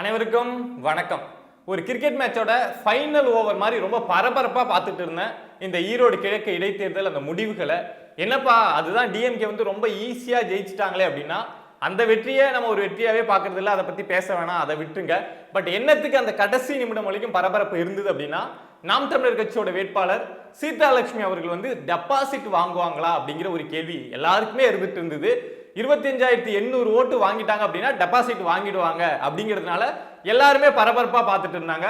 அனைவருக்கும் வணக்கம். ஒரு கிரிக்கெட் மேட்சோட ஃபைனல் ஓவர் மாதிரி ரொம்ப பரபரப்பாக பார்த்துட்டு இருந்தேன். இந்த ஈரோடு கிழக்கு இடைத்தேர்தல் அந்த முடிவுகளை. என்னப்பா அதுதான் டிஎம்கே வந்து ரொம்ப ஈஸியாக ஜெயிச்சிட்டாங்களே அப்படின்னா அந்த வெற்றியை நம்ம ஒரு வெற்றியாகவே பார்க்கறது இல்லை அதை பற்றி பேச வேணாம் அதை விட்டுருங்க. பட் என்னத்துக்கு அந்த கடைசி நிமிடம் வரைக்கும் பரபரப்பு இருந்தது அப்படின்னா நாம் தமிழர் கட்சியோட வேட்பாளர் சீதாலட்சுமி அவர்கள் வந்து டெபாசிட் வாங்குவாங்களா அப்படிங்கிற ஒரு கேள்வி எல்லாருக்குமே இருந்துட்டு இருந்தது. இருபத்தஞ்சாயிரத்தி எண்ணூறு ஓட்டு வாங்கிட்டாங்க அப்படின்னா டெபாசிட் வாங்கிடுவாங்க அப்படிங்கிறதுனால எல்லாருமே பரபரப்பாக பார்த்துட்டு இருந்தாங்க.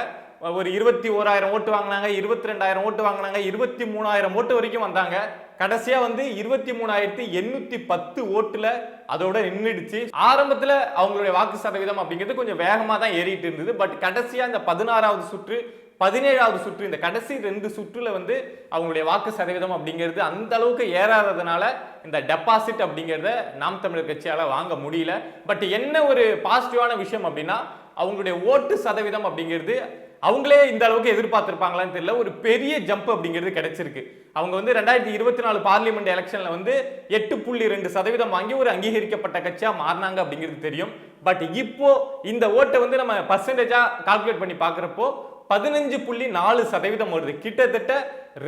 ஒரு இருபத்தி ஓராயிரம் ஓட்டு வாங்கினாங்க இருபத்தி ரெண்டாயிரம் ஓட்டு வாங்கினாங்க இருபத்தி மூணாயிரம் ஓட்டு வரைக்கும் வந்தாங்க. கடைசியா வந்து இருபத்தி மூணாயிரத்தி எண்ணூத்தி பத்து ஓட்டுல அதோட நின்றுடுச்சு ஆரம்பத்துல அவங்களுடைய வாக்கு சதவீதம் அப்படிங்கிறது கொஞ்சம் வேகமா தான் ஏறிட்டு இருந்தது. பட் கடைசியா இந்த பதினாறாவது சுற்று பதினேழாவது சுற்று இந்த கடைசி ரெண்டு சுற்றுல வந்து அவங்களுடைய வாக்கு சதவீதம் அப்படிங்கிறது அந்த அளவுக்கு ஏறாததுனால இந்த டெபாசிட் அப்படிங்கிறத நாம் தமிழர் கட்சியால் வாங்க முடியல. பட் என்ன ஒரு பாசிட்டிவான விஷயம் அப்படின்னா அவங்களுடைய ஓட்டு சதவீதம் அப்படிங்கிறது அவங்களே இந்த அளவுக்கு எதிர்பார்த்திருப்பாங்களான்னு தெரியல. ஒரு பெரிய ஜம்ப் அப்படிங்கிறது கிடைச்சிருக்கு. அவங்க வந்து ரெண்டாயிரத்தி இருபத்தி நாலு பார்லிமெண்ட் எலெக்ஷனில் வந்து எட்டு புள்ளி ரெண்டு சதவீதம் வாங்கி ஒரு அங்கீகரிக்கப்பட்ட கட்சியாக மாறினாங்க அப்படிங்கிறது தெரியும். பட் இப்போ இந்த ஓட்டை வந்து நம்ம பர்சன்டேஜாக கால்குலேட் பண்ணி பார்க்குறப்போ பதினஞ்சு புள்ளி நாலு சதவீதம் வருது. கிட்டத்தட்ட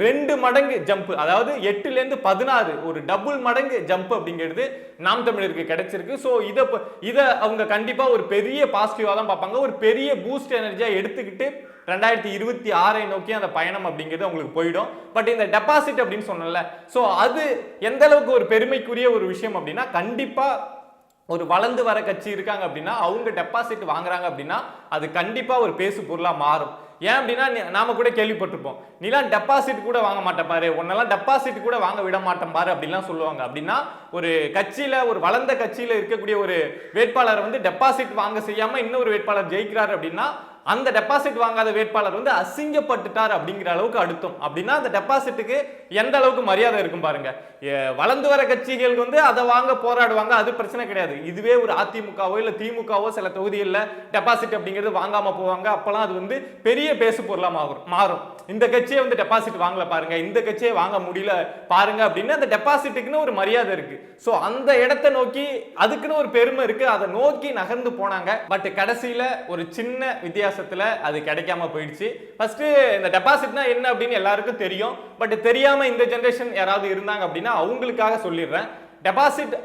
ரெண்டு மடங்கு ஜம்ப் அதாவது எட்டுலேருந்து பதினாறு ஒரு டபுள் மடங்கு ஜம்ப் அப்படிங்கிறது நாம் தமிழருக்கு கிடைச்சிருக்கு. ஸோ இதை இதை அவங்க கண்டிப்பாக ஒரு பெரிய பாசிட்டிவாக தான் பார்ப்பாங்க. ஒரு பெரிய பூஸ்ட் எனர்ஜியாக எடுத்துக்கிட்டு ரெண்டாயிரத்தி இருபத்தி ஆறை நோக்கி அந்த பயணம் அப்படிங்கிறது அவங்களுக்கு போயிடும். பட் இந்த டெபாசிட் அப்படின்னு சொன்னல ஸோ அது எந்த அளவுக்கு ஒரு பெருமைக்குரிய ஒரு விஷயம் அப்படின்னா கண்டிப்பாக ஒரு வளர்ந்து வர கட்சி இருக்காங்க அப்படின்னா அவங்க டெபாசிட் வாங்குறாங்க அப்படின்னா அது கண்டிப்பாக ஒரு பேசு பொருளாக மாறும். ஏன் அப்படின்னா நாம கூட கேள்விப்பட்டிருப்போம். நீலாம் டெபாசிட் கூட வாங்க மாட்டேன் பாரு. உன்னெல்லாம் டெபாசிட் கூட வாங்க விட மாட்டேன் பாரு அப்படிலாம் சொல்லுவாங்க. அப்படின்னா ஒரு கட்சியில ஒரு வளர்ந்த கட்சியில இருக்கக்கூடிய ஒரு வேட்பாளர் வந்து டெபாசிட் வாங்க செய்யாம இன்னொரு வேட்பாளர் ஜெயிக்கிறார் அப்படின்னா அந்த டெபாசிட் வாங்காத வேட்பாளர் வந்து அசிங்கப்பட்டுட்டார் அப்படிங்கிற அளவுக்கு அடுத்தோம் அப்படின்னா அந்த டெபாசிட்டுக்கு எந்த அளவுக்கு மரியாதை இருக்கும் பாருங்க. வளர்ந்து வர கட்சிகள் வந்து அதை வாங்க போராடுவாங்க அது பிரச்சனை கிடையாது. இதுவே ஒரு அதிமுகவோ இல்லை திமுகவோ சில தொகுதிகளில் டெபாசிட் அப்படிங்கிறது வாங்காம போவாங்க. அப்போல்லாம் அது வந்து பெரிய பேசு பொருளாக மாறும் மாறும். இந்த கட்சியை வந்து டெபாசிட் வாங்கல பாருங்க. இந்த கட்சியை வாங்க முடியல பாருங்க அப்படின்னு அந்த டெபாசிட்டுக்குன்னு ஒரு மரியாதை இருக்கு. ஸோ அந்த இடத்தை நோக்கி அதுக்குன்னு ஒரு பெருமை இருக்கு. அதை நோக்கி நகர்ந்து போனாங்க. பட் கடைசியில் ஒரு சின்ன வித்தியாசம் வித்தியாசத்தில் அது கிடைக்காம போயிடுச்சு. ஃபர்ஸ்ட் இந்த டெபாசிட்னா என்ன அப்படின்னு எல்லாருக்கும் தெரியும். பட் தெரியாம இந்த ஜெனரேஷன் யாராவது இருந்தாங்க அப்படின்னா அவங்களுக்காக சொல்லிடுறேன். டெபாசிட்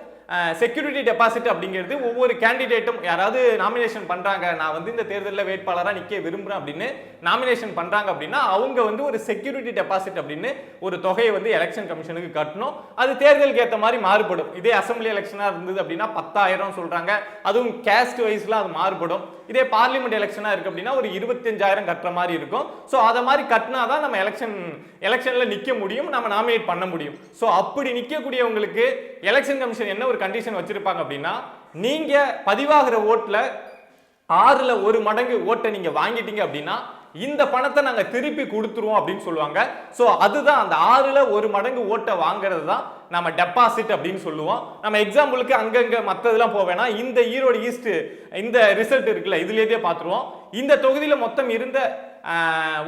செக்யூரிட்டி டெபாசிட் அப்படிங்கிறது ஒவ்வொரு கேண்டிடேட்டும் யாராவது நாமினேஷன் பண்றாங்க. நான் வந்து இந்த தேர்தலில் வேட்பாளராக நிற்க விரும்புறேன் அப்படின்னு நாமினேஷன் பண்றாங்க அப்படின்னா அவங்க வந்து ஒரு செக்யூரிட்டி டெபாசிட் அப்படின்னு ஒரு தொகையை வந்து எலெக்ஷன் கமிஷனுக்கு கட்டணும். அது தேர்தலுக்கு ஏற்ற மாதிரி மாறுபடும். இதே அசம்பிளி எலெக்ஷனாக இருந்தது அப்படின்னா பத்தாயிரம் சொல்றாங்க. அதுவும் கேஸ்ட் வைஸ்லாம் அது மாறுபடும். இதே பார்லிமெண்ட் எலெக்ஷனாக இருக்குது அப்படின்னா ஒரு இருபத்தஞ்சாயிரம் கட்டுற மாதிரி இருக்கும். ஸோ அதை மாதிரி கட்டினா தான் நம்ம எலெக்ஷன் எலெக்ஷனில் நிற்க முடியும் நம்ம நாமினேட் பண்ண முடியும். ஸோ அப்படி நிற்கக்கூடியவங்களுக்கு எலெக்ஷன் கமிஷன் என்ன ஒரு கண்டிஷன் வச்சுருப்பாங்க அப்படின்னா நீங்கள் பதிவாகிற ஓட்டில் ஆறில் ஒரு மடங்கு ஓட்டை நீங்கள் வாங்கிட்டீங்க அப்படின்னா இந்த பணத்தை நாங்கள் திருப்பி கொடுத்துருவோம் அப்படின்னு சொல்லுவாங்க. ஸோ அதுதான் அந்த ஆறில் ஒரு மடங்கு ஓட்டை வாங்குறது தான் நம்ம டெபாசிட் அப்படின்னு சொல்லுவோம். நம்ம எக்ஸாம்பிளுக்கு அங்கங்க மற்றதெல்லாம் போவேனா இந்த ஈரோடு ஈஸ்ட் இந்த ரிசல்ட் இருக்குல்ல இதுலேயே பார்த்துருவோம். இந்த தொகுதியில் மொத்தம் இருந்த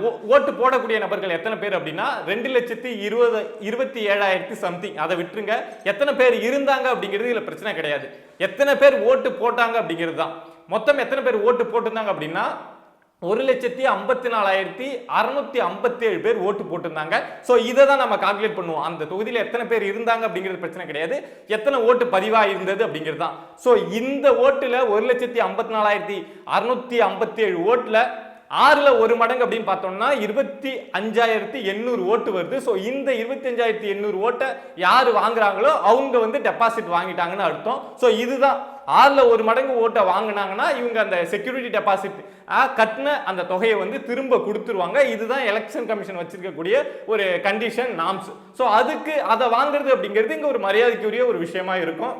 ஓ- ஓட்டு போடக்கூடிய நபர்கள் எத்தனை பேர் அப்படின்னா ரெண்டு லட்சத்தி இருபது இருபத்தி ஏழாயிரத்தி சம்திங் அதை விட்டுருங்க. எத்தனை பேர் இருந்தாங்க அப்படிங்கிறது இதில் பிரச்சனை கிடையாது. எத்தனை பேர் ஓட்டு போட்டாங்க அப்படிங்கிறது தான். மொத்தம் எத்தனை பேர் ஓட்டு போட்டிருந்தாங்க அப்படின்னா ஒரு லட்சத்தி ஐம்பத்தி நாலாயிரத்தி அறுநூத்தி ஐம்பத்தி ஏழு பேர் ஓட்டு போட்டிருந்தாங்க. ஸோ இதை தான் நம்ம கால்குலேட் பண்ணுவோம். அந்த தொகுதியில் எத்தனை பேர் இருந்தாங்க அப்படிங்கிறது பிரச்சனை கிடையாது. எத்தனை ஓட்டு பதிவாக இருந்தது அப்படிங்கிறது தான் ஸோ இந்த ஓட்டில் ஒரு லட்சத்தி ஐம்பத்தி நாலாயிரத்தி அறுநூத்தி ஐம்பத்தி ஏழு ஓட்டில் ஆறில் ஒரு மடங்கு அப்படின்னு பார்த்தோம்னா இருபத்தி அஞ்சாயிரத்தி எண்ணூறு ஓட்டு வருது. ஸோ இந்த இருபத்தி அஞ்சாயிரத்தி எண்ணூறு ஓட்டை யார் வாங்குறாங்களோ அவங்க வந்து டெபாசிட் வாங்கிட்டாங்கன்னு அர்த்தம். ஸோ இதுதான் ஆறில் ஒரு மடங்கு ஓட்டை வாங்கினாங்கன்னா இவங்க அந்த செக்யூரிட்டி டெபாசிட் கட்டின அந்த தொகையை வந்து திரும்ப கொடுத்துருவாங்க. இதுதான் எலெக்ஷன் கமிஷன் வச்சிருக்கக்கூடிய ஒரு கண்டிஷன் நாம்ஸ் ஸோ அதுக்கு அதை வாங்குறது அப்படிங்கிறது இங்கே ஒரு மரியாதைக்குரிய ஒரு விஷயமா இருக்கும்.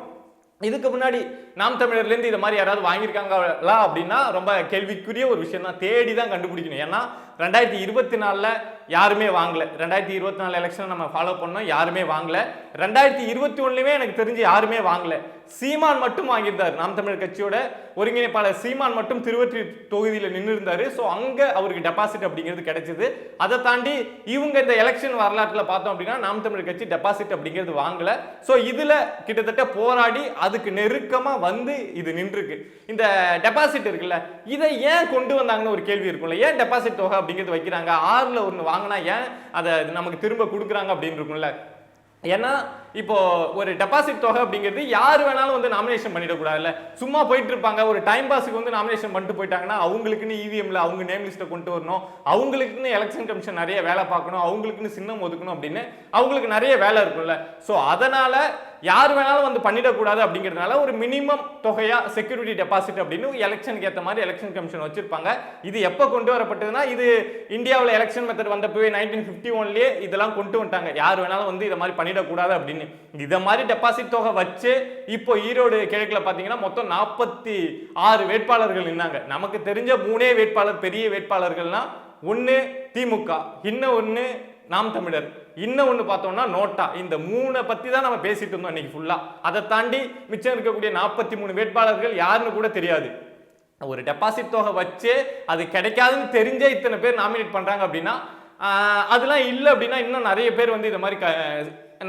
இதுக்கு முன்னாடி நாம் தமிழர்லேருந்து இதை இது மாதிரி யாராவது வாங்கியிருக்காங்களா அப்படின்னா ரொம்ப கேள்விக்குரிய ஒரு விஷயம் தான் தேடி தான் கண்டுபிடிக்கணும். ஏன்னா ரெண்டாயிரத்தி இருபத்தி நாலில் யாருமே வாங்கல. ரெண்டாயிரத்தி இருபத்தி நாலு எலெக்ஷனை நம்ம ஃபாலோ பண்ணோம். யாருமே வாங்கல. ரெண்டாயிரத்தி இருபத்தி ஒன்றுலையுமே எனக்கு தெரிஞ்சு யாருமே வாங்கல. சீமான் மட்டும் வாங்கியிருந்தார். நாம் தமிழர் கட்சியோட ஒருங்கிணைப்பாளர் சீமான் மட்டும் திருவற்றி தொகுதியில் நின்று இருந்தார் ஸோ அங்கே அவருக்கு டெபாசிட் அப்படிங்கிறது கிடைச்சது. அதை தாண்டி இவங்க இந்த எலெக்ஷன் வரலாற்றில் பார்த்தோம் அப்படின்னா நாம் தமிழர் கட்சி டெபாசிட் அப்படிங்கிறது வாங்கலை. ஸோ இதில் கிட்டத்தட்ட போராடி அதுக்கு நெருக்கமாக வந்து இது நின்றுருக்கு. இந்த டெபாசிட் இருக்குல்ல இதை ஏன் கொண்டு வந்தாங்கன்னு ஒரு கேள்வி இருக்கும்ல. ஏன் டெபாசிட் தொகை அப்படிங்கிறது வைக்கிறாங்க? ஆறில் ஒன்று வாங்கினா ஏன் அதை நமக்கு திரும்ப கொடுக்குறாங்க அப்படின்னு இருக்கும்ல. ஏன்னா இப்போ ஒரு டெபாசிட் தொகை அப்படிங்கிறது யார் வேணாலும் வந்து நாமினேஷன் பண்ணிடக்கூடாதுல்ல. சும்மா போயிட்டு இருப்பாங்க ஒரு டைம் பாஸுக்கு வந்து நாமினேஷன் பண்ணிட்டு போயிட்டாங்கன்னா அவங்களுக்குன்னு இவிஎம்ல அவங்க நேம் லிஸ்ட்டை கொண்டு வரணும். அவங்களுக்குன்னு எலெக்ஷன் கமிஷன் நிறைய வேலை பார்க்கணும் அவங்களுக்குன்னு சின்னம் ஒதுக்கணும் அப்படின்னு அவங்களுக்கு நிறைய வேலை இருக்கும்ல. ஸோ அதனால யார் வேணாலும் வந்து பண்ணிடக்கூடாது அப்படிங்கிறதுனால ஒரு மினிமம் தொகையா செக்யூரிட்டி டெபாசிட் அப்படின்னு எலெக்ஷனுக்கு ஏற்ற மாதிரி எலெக்ஷன் கமிஷன் வச்சிருப்பாங்க. இது எப்போ கொண்டு வரப்பட்டதுன்னா இது இந்தியாவில் எலெக்ஷன் மெத்தட் வந்தப்பவே நைன்டீன் ஃபிஃப்டி ஒன்லேயே இதெல்லாம் கொண்டு வந்துட்டாங்க. யார் வேணாலும் வந்து இதை மாதிரி பண்ணிடக்கூடாது அப்படின்னு. இதை மாதிரி டெபாசிட் தொகை வச்சு இப்போ ஈரோடு கிழக்கில் பார்த்தீங்கன்னா மொத்தம் நாற்பத்தி ஆறு வேட்பாளர்கள் நின்னாங்க. நமக்கு தெரிஞ்ச மூணே வேட்பாளர் பெரிய வேட்பாளர்கள்னா ஒன்று திமுக இன்னும் ஒன்று நாம் தமிழர். இன்னும் ஒன்று பார்த்தோம்னா நோட்டா. இந்த மூணை பற்றி தான் நம்ம பேசிட்டு இருந்தோம் இன்னைக்கு ஃபுல்லாக அதை தாண்டி மிச்சம் இருக்கக்கூடிய நாற்பத்தி மூணு வேட்பாளர்கள் யாருன்னு கூட தெரியாது. ஒரு டெபாசிட் தொகை வச்சு அது கிடைக்காதுன்னு தெரிஞ்சே இத்தனை பேர் நாமினேட் பண்ணுறாங்க அப்படின்னா அதெல்லாம் இல்லை அப்படின்னா இன்னும் நிறைய பேர் வந்து இந்த மாதிரி க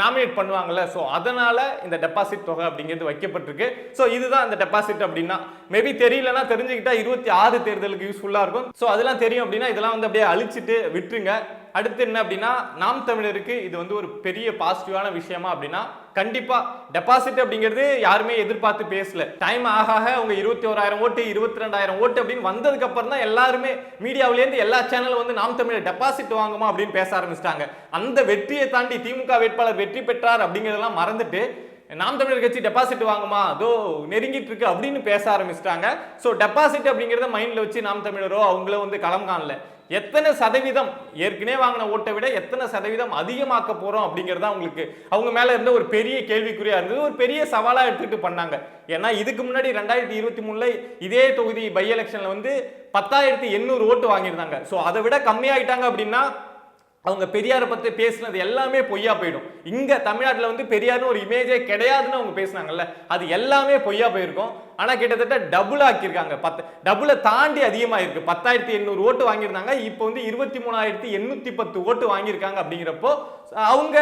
நாமினேட் பண்ணுவாங்கள்ல ஸோ அதனால் இந்த டெபாசிட் தொகை அப்படிங்கிறது வைக்கப்பட்டிருக்கு. ஸோ இதுதான் இந்த டெபாசிட் அப்படின்னா மேபி தெரியலன்னா தெரிஞ்சுக்கிட்டா இருபத்தி ஆறு தேர்தலுக்கு யூஸ்ஃபுல்லாக இருக்கும். ஸோ அதெல்லாம் தெரியும் அப்படின்னா இதெல்லாம் வந்து அப்படியே அழிச்சிட்டு விட்டுருங்க. அடுத்து என்ன அப்படின்னா நாம் தமிழருக்கு இது வந்து ஒரு பெரிய பாசிட்டிவான விஷயமா அப்படின்னா கண்டிப்பா டெபாசிட் அப்படிங்கிறது யாருமே எதிர்பார்த்து பேசல. டைம் ஆக ஆக அவங்க இருபத்தி ஓராயிரம் ஓட்டு இருபத்தி ரெண்டாயிரம் ஓட்டு அப்படின்னு வந்ததுக்கு அப்புறம் தான் எல்லாருமே மீடியாவிலேருந்து எல்லா சேனலும் வந்து நாம் தமிழர் டெபாசிட் வாங்குமா அப்படின்னு பேச ஆரம்பிச்சிட்டாங்க. அந்த வெற்றியை தாண்டி திமுக வேட்பாளர் வெற்றி பெற்றார் அப்படிங்கிறதெல்லாம் மறந்துட்டு நாம் தமிழர் கட்சி டெபாசிட் வாங்குமா? அதோ நெருங்கிட்டு இருக்கு அப்படின்னு பேச ஆரம்பிச்சிட்டாங்க. ஸோ டெபாசிட் அப்படிங்கிறத மைண்டில் வச்சு நாம் தமிழரோ அவங்கள வந்து களம் காணல. எத்தனை சதவீதம் ஏற்கனவே வாங்கின ஓட்டை விட எத்தனை சதவீதம் அதிகமாக்க போகிறோம் அப்படிங்கிறதா அவங்களுக்கு அவங்க மேலே இருந்த ஒரு பெரிய கேள்விக்குறியாக இருந்தது. ஒரு பெரிய சவாலாக எடுத்துகிட்டு பண்ணாங்க. ஏன்னா இதுக்கு முன்னாடி ரெண்டாயிரத்தி இருபத்தி மூணில் இதே தொகுதி பை எலெக்ஷனில் வந்து பத்தாயிரத்தி எண்ணூறு ஓட்டு வாங்கியிருந்தாங்க. ஸோ அதை விட கம்மியாயிட்டாங்க அப்படின்னா அவங்க பெரியாரை பற்றி பேசுனது எல்லாமே பொய்யா போயிடும். இங்கே தமிழ்நாட்டில் வந்து பெரியார்னு ஒரு இமேஜே கிடையாதுன்னு அவங்க பேசுனாங்கல்ல அது எல்லாமே பொய்யா போயிருக்கும். ஆனால் கிட்டத்தட்ட டபுள் ஆக்கியிருக்காங்க. பத்து டபுளை தாண்டி அதிகமாக இருக்கு பத்தாயிரத்தி எண்ணூறு ஓட்டு வாங்கியிருந்தாங்க. இப்போ வந்து இருபத்தி மூணாயிரத்தி எண்ணூற்றி பத்து ஓட்டு வாங்கியிருக்காங்க அப்படிங்கிறப்போ அவங்க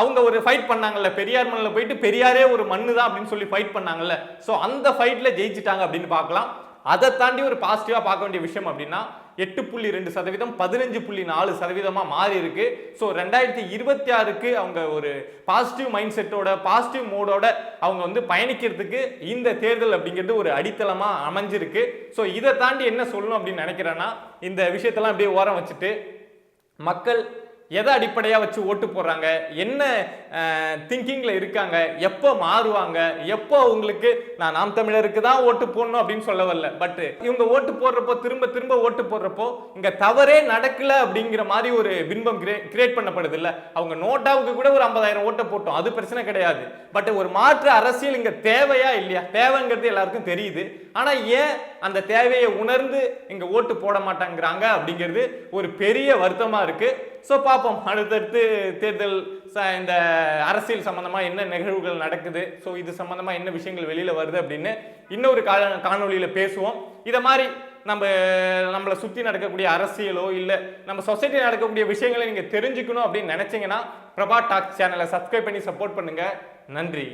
அவங்க ஒரு ஃபைட் பண்ணாங்கல்ல பெரியார் மண்ணில் போயிட்டு பெரியாரே ஒரு மண்ணு தான் அப்படின்னு சொல்லி ஃபைட் பண்ணாங்கல்ல. ஸோ அந்த ஃபைட்டில் ஜெயிச்சிட்டாங்க அப்படின்னு பார்க்கலாம். அதை தாண்டி ஒரு பாசிட்டிவாக பார்க்க வேண்டிய விஷயம் அப்படின்னா எட்டு புள்ளி ரெண்டு சதவீதம் பதினஞ்சு புள்ளி நாலு சதவீதமாக மாறி இருக்கு. ஸோ ரெண்டாயிரத்தி இருபத்தி ஆறுக்கு அவங்க ஒரு பாசிட்டிவ் மைண்ட் செட்டோட பாசிட்டிவ் மூடோட அவங்க வந்து பயணிக்கிறதுக்கு இந்த தேர்தல் அப்படிங்கிறது ஒரு அடித்தளமாக அமைஞ்சிருக்கு. ஸோ இதை தாண்டி என்ன சொல்லணும் அப்படின்னு நினைக்கிறேன்னா இந்த விஷயத்தெல்லாம் அப்படியே ஓரம் வச்சுட்டு மக்கள் எதை அடிப்படையாக வச்சு ஓட்டு போடுறாங்க? என்ன திங்கிங்கில் இருக்காங்க? எப்போ மாறுவாங்க? எப்போ உங்களுக்கு நான் நாம் தமிழருக்கு தான் ஓட்டு போடணும் அப்படின்னு சொல்ல வரல. பட் இவங்க ஓட்டு போடுறப்போ திரும்ப திரும்ப ஓட்டு போடுறப்போ இங்கே தவறே நடக்கல அப்படிங்கிற மாதிரி ஒரு பின்பம் கிரியேட் பண்ணப்படுது இல்லை? அவங்க நோட்டாவுக்கு கூட ஒரு ஐம்பதாயிரம் ஓட்டை போட்டோம். அது பிரச்சனை கிடையாது. பட் ஒரு மாற்று அரசியல் இங்கே தேவையா இல்லையா? தேவைங்கிறது எல்லாருக்கும் தெரியுது. ஆனால் ஏன் அந்த தேவையை உணர்ந்து இங்கே ஓட்டு போட மாட்டாங்கிறாங்க அப்படிங்கிறது ஒரு பெரிய வருத்தமாக இருக்குது ஸோ பார்ப்போம் அடுத்தடுத்து தேர்தல் ச- இந்த அரசியல் சம்மந்தமாக என்ன நிகழ்வுகள் நடக்குது? ஸோ இது சம்மந்தமாக என்ன விஷயங்கள் வெளியில் வருது அப்படின்னு இன்னொரு கா காணொலியில் பேசுவோம். இதை மாதிரி நம்ம நம்மளை சுற்றி நடக்கக்கூடிய அரசியலோ இல்லை நம்ம சொசைட்டியில் நடக்கக்கூடிய விஷயங்களை நீங்கள் தெரிஞ்சுக்கணும் அப்படின்னு நினச்சிங்கன்னா பிரபா டாக் சேனலை சப்ஸ்கிரைப் பண்ணி சப்போர்ட் பண்ணுங்கள் நன்றி.